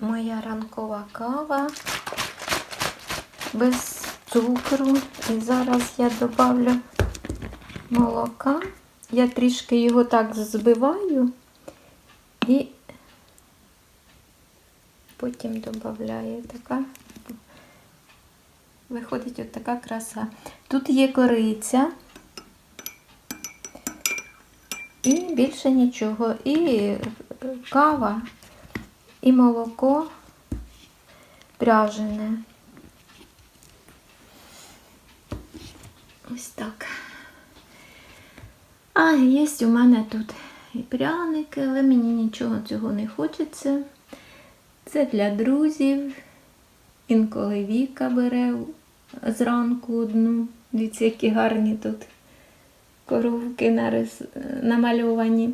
моя ранкова кава без цукру. І зараз я додавлю молока. Я трішки його так збиваю і потім додаю така. Виходить от така краса. Тут є кориця. І більше нічого. І кава, і молоко пряжене. Ось так. А є у мене тут і пряники, але мені нічого цього не хочеться. Це для друзів. Інколи Віка бере зранку одну. Дивіться, які гарні тут коровки нарис... намальовані.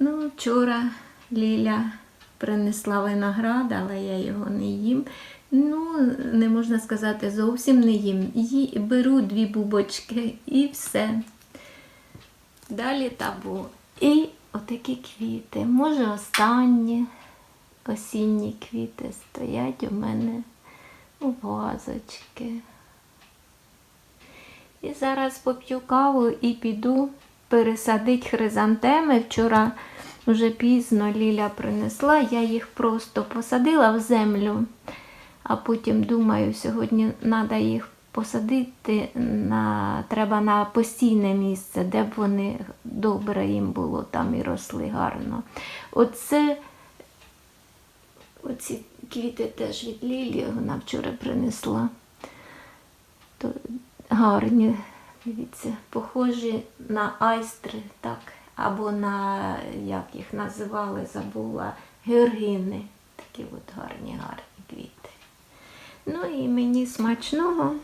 Ну, вчора Ліля принесла виноград, але я його не їм. Ну, не можна сказати, зовсім не їм. Ї... Беру дві бубочки і все. Далі табу. І отакі квіти. Може, останні осінні квіти стоять у мене у вазочки. І зараз поп'ю каву і піду пересадити хризантеми. Вчора вже пізно Ліля принесла, я їх просто посадила в землю, а потім думаю, сьогодні треба їх посадити на, треба на постійне місце, де б вони добре їм було там і росли гарно. Оце оці квіти теж від Лілі, вона вчора принесла. То гарні, дивіться, похожі на айстри, так, або на, як їх називали, забула, георгини. Такі от гарні, гарні квіти. Ну і мені смачного,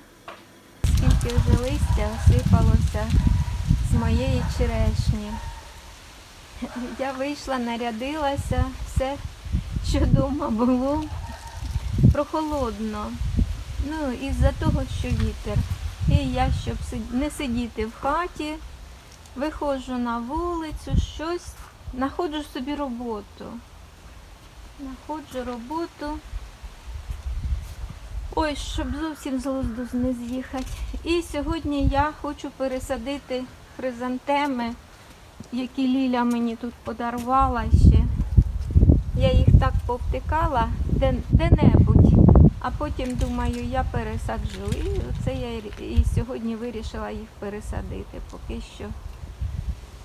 скільки вже листя осипалося з моєї черешні. Я вийшла, нарядилася, все, що вдома було, прохолодно. Ну, із-за того, що вітер. І я, щоб не сидіти в хаті, виходжу на вулицю, щось, знаходжу собі роботу. Знаходжу роботу. Ой, щоб зовсім з глузду не з'їхати. І сьогодні я хочу пересадити хризантеми, які Ліля мені тут подарувала ще. Я їх так повтикала де, де-небудь, а потім думаю, я пересаджу. І це я і сьогодні вирішила їх пересадити поки що.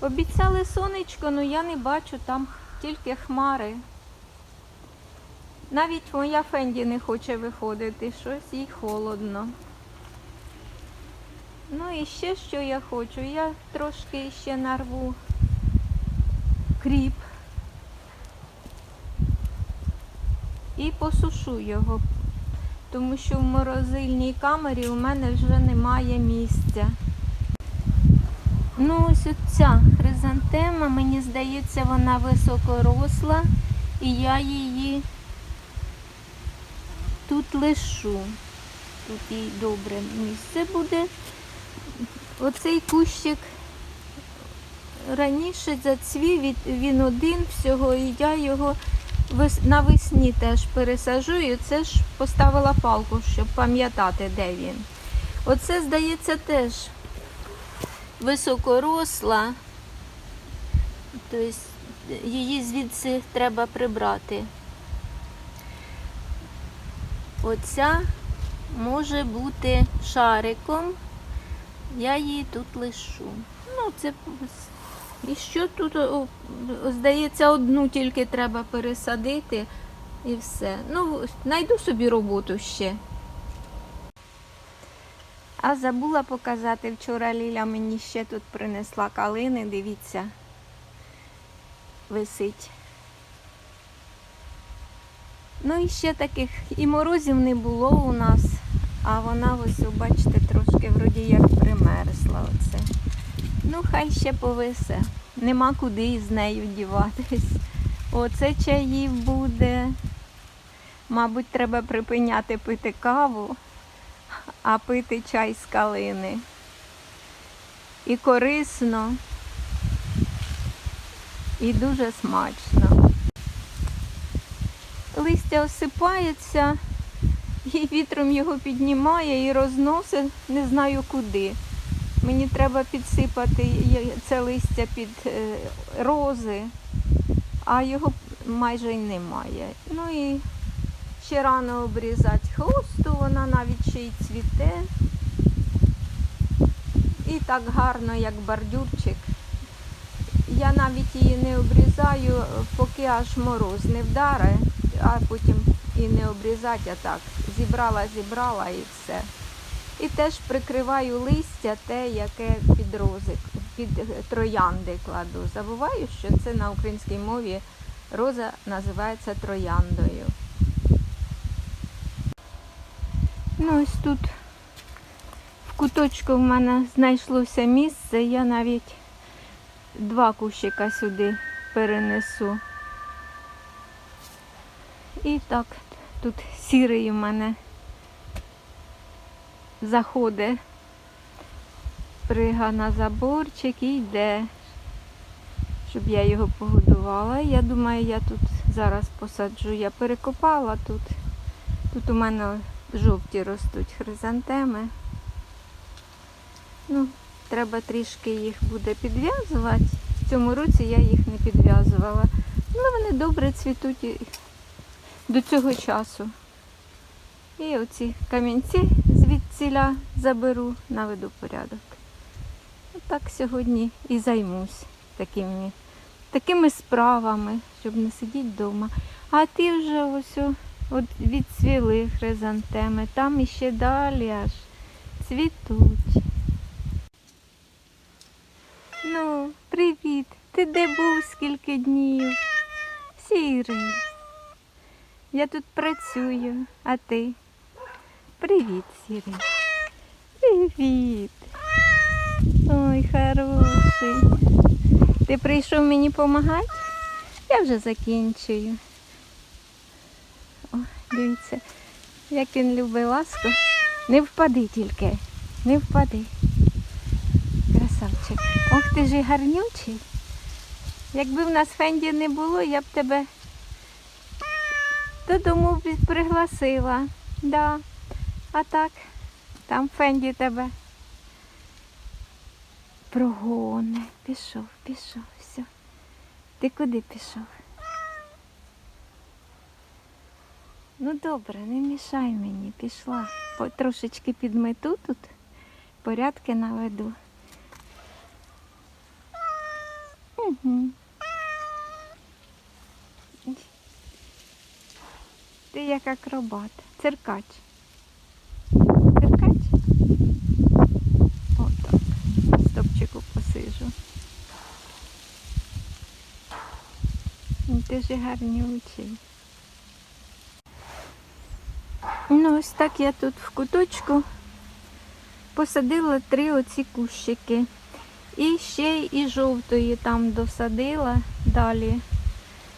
Обіцяли сонечко, але я не бачу, там тільки хмари. Навіть моя Фенді не хоче виходити, щось їй холодно. Ну і ще що я хочу, я трошки ще нарву кріп і посушу його, тому що в морозильній камері у мене вже немає місця. Ну, ось ця хризантема, мені здається, вона високоросла, і я її тут лишу. Тут їй добре місце буде. Оцей кущик раніше зацвів, він один всього, і я його навесні теж пересажу, і це ж поставила палку, щоб пам'ятати, де він. Оце, здається, теж високоросла, тобто її звідси треба прибрати. Оця може бути шариком, я її тут лишу. Ну, це і що тут, здається, одну тільки треба пересадити і все. Ну, знайду собі роботу ще. А забула показати, вчора Ліля мені ще тут принесла калини, дивіться, висить. Ну і ще таких і морозів не було у нас, а вона ось, бачите, трошки вроді як примерзла оце. Ну, хай ще повисе. Нема куди із нею діватись. Оце чаїв буде. Мабуть, треба припиняти пити каву, а пити чай з калини. І корисно, і дуже смачно. листя осипається, і вітром його піднімає і розносить не знаю куди. Мені треба підсипати це листя під е, рози, а його майже й немає. Ну і ще рано обрізати хосту, вона навіть ще й цвіте. І так гарно, як бордюрчик. Я навіть її не обрізаю, поки аж мороз не вдаре, а потім і не обрізати, а так. Зібрала, зібрала і все. І теж прикриваю листя те, яке під рози, під е, троянди кладу. Забуваю, що це на українській мові роза називається трояндою. Ну, ось тут в куточку в мене знайшлося місце, я навіть два кущика сюди перенесу. І так, тут сірий у мене заходить, прига на заборчик і йде, щоб я його погодувала. Я думаю, я тут зараз посаджу. Я перекопала тут. Тут у мене жовті ростуть хризантеми. Ну, треба трішки їх буде підв'язувати. В цьому році я їх не підв'язувала. Ну, вони добре цвітуть до цього часу. І оці камінці звідціля заберу, наведу порядок. Отак сьогодні і займусь такими, такими справами, щоб не сидіти вдома. А ти вже ось от відцвіли хризантеми, там іще далі аж цвітуть. Ну, привіт. Ти де був скільки днів? Сірий. Я тут працюю, а ти? Привіт, Сірий. Привіт. Ой, хороший. Ти прийшов мені допомагати? Я вже закінчую. О, дивіться, як він любить ласку. Не впади тільки, не впади. Ох, ти ж і гарнючий. Якби в нас Фенді не було, я б тебе додому пригласила. Да. А так, там Фенді тебе прогони. Пішов, пішов, все. Ти куди пішов? Ну добре, не мішай мені, пішла. Трошечки підмету тут, порядки наведу. Угу. Ти як акробат. Циркач. Циркач? Отак. Стопчику посижу. Ну, Ти ж гарнючий. Ну, ось так я тут в куточку посадила три оці кущики. І ще і жовтої там досадила далі.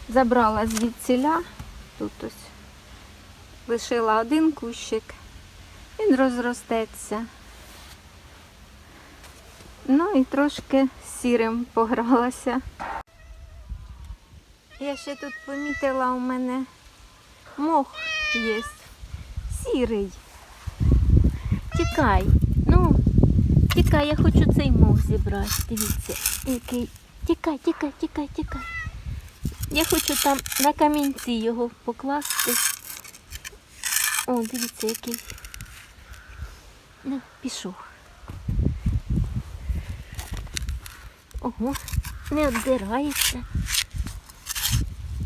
Забрала звідсіля. Тут ось лишила один кущик. Він розростеться. Ну і трошки сірим погралася. Я ще тут помітила у мене мох є. Сірий. Тікай. Тікай, я хочу цей мох зібрати. Дивіться, який. Тікай, тікай, тікай, тікай. Я хочу там на камінці його покласти. О, дивіться, який. Ну, пішов. Ого, не обдирається.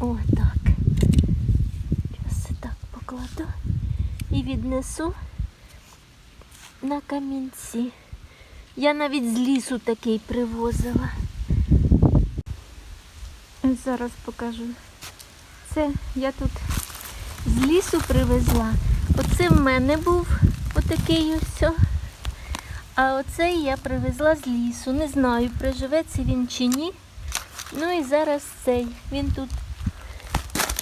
О, так. Зараз так покладу і віднесу на камінці. Я навіть з лісу такий привозила. Зараз покажу. Це я тут з лісу привезла. Оце в мене був отакий ось. А оцей я привезла з лісу. Не знаю, приживеться він чи ні. Ну і зараз цей. Він тут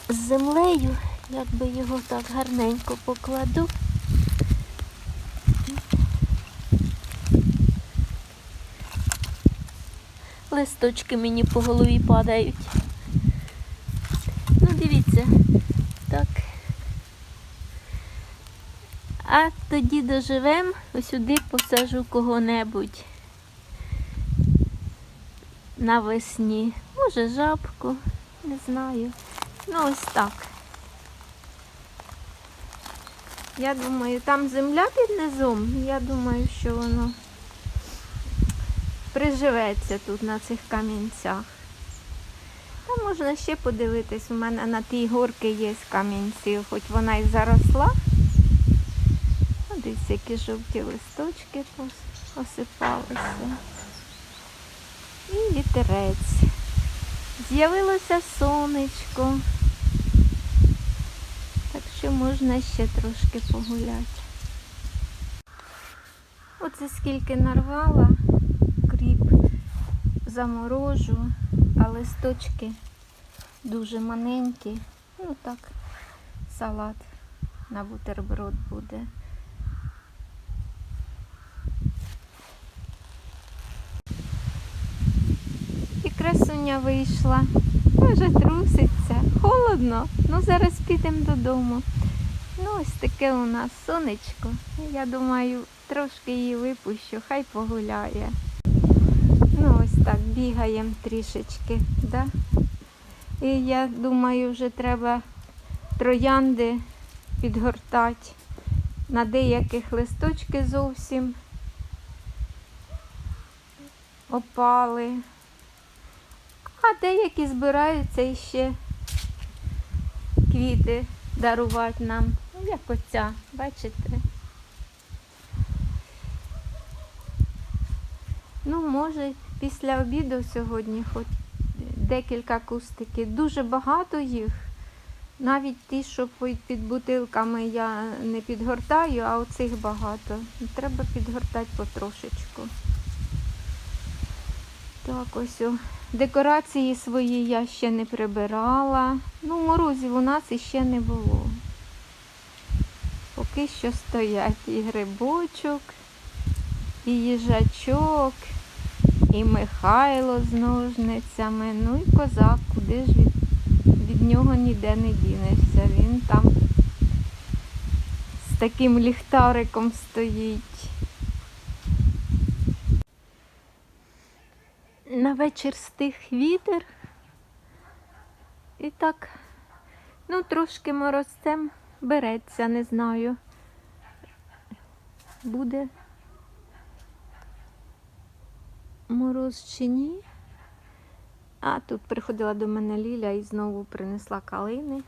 з землею. Якби його так гарненько покладу. листочки мені по голові падають. Ну, дивіться, так. А тоді доживем, сюди посажу кого-небудь навесні. Може, жабку, не знаю. Ну ось так. Я думаю, там земля під низом, я думаю, що воно приживеться тут на цих камінцях. Та можна ще подивитись, у мене на тій горці є камінці, хоч вона і заросла. Дивіться, які жовті листочки осипалися. І вітерець. З'явилося сонечко. Так що можна ще трошки погуляти. Оце скільки нарвала, заморожу, а листочки дуже маленькі. Ну так, салат на бутерброд буде. І красуня вийшла. Вже труситься. Холодно. Ну зараз підемо додому. Ну, ось таке у нас сонечко. Я думаю, трошки її випущу, хай погуляє. Так, бігаємо трішечки. Да? І я думаю, вже треба троянди підгортати. На деяких листочки зовсім опали. А деякі збираються іще квіти дарувати нам. Ну, як оця, бачите? Ну, може, після обіду сьогодні хоч декілька кустиків. Дуже багато їх. Навіть ті, що під- бутилками я не підгортаю, а оцих багато. Треба підгортати потрошечку. Так, ось о. Декорації свої я ще не прибирала. Ну, морозів у нас іще не було. Поки що стоять і грибочок, і їжачок, і Михайло з ножницями. Ну і козак, куди ж від, від нього ніде не дінешся. Він там з таким ліхтариком стоїть. На вечір стих вітер. І так, ну, трошки морозцем береться, не знаю. Буде мороз чи ні. А тут приходила до мене Ліля і знову принесла калини.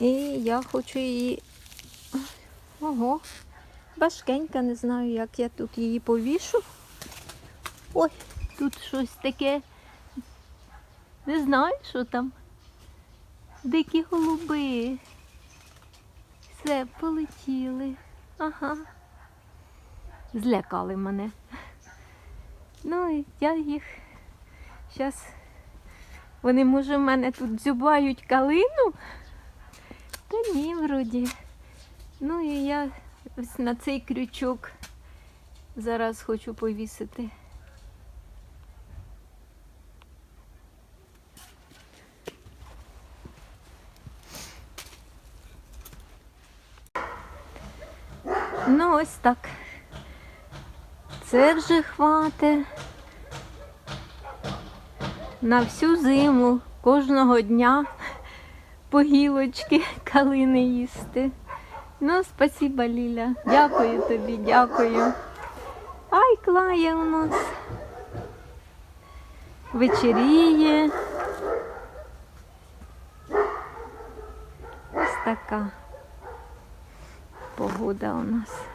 І я хочу її. Ого, важкенька, не знаю, як я тут її повішу. Ой, тут щось таке. Не знаю, що там. Дикі голуби. Все, полетіли. Ага. Злякали мене. Ну, і я їх зараз. Вони, може, в мене тут дзюбають калину? Та ні, вроді. Ну і я ось на цей крючок зараз хочу повісити. Ну, ось так. Це вже хватить на всю зиму, кожного дня по гілочки калини їсти. Ну, спасіба, Ліля. Дякую тобі, дякую. Ай, клає у нас. Вечеріє. Ось така погода у нас.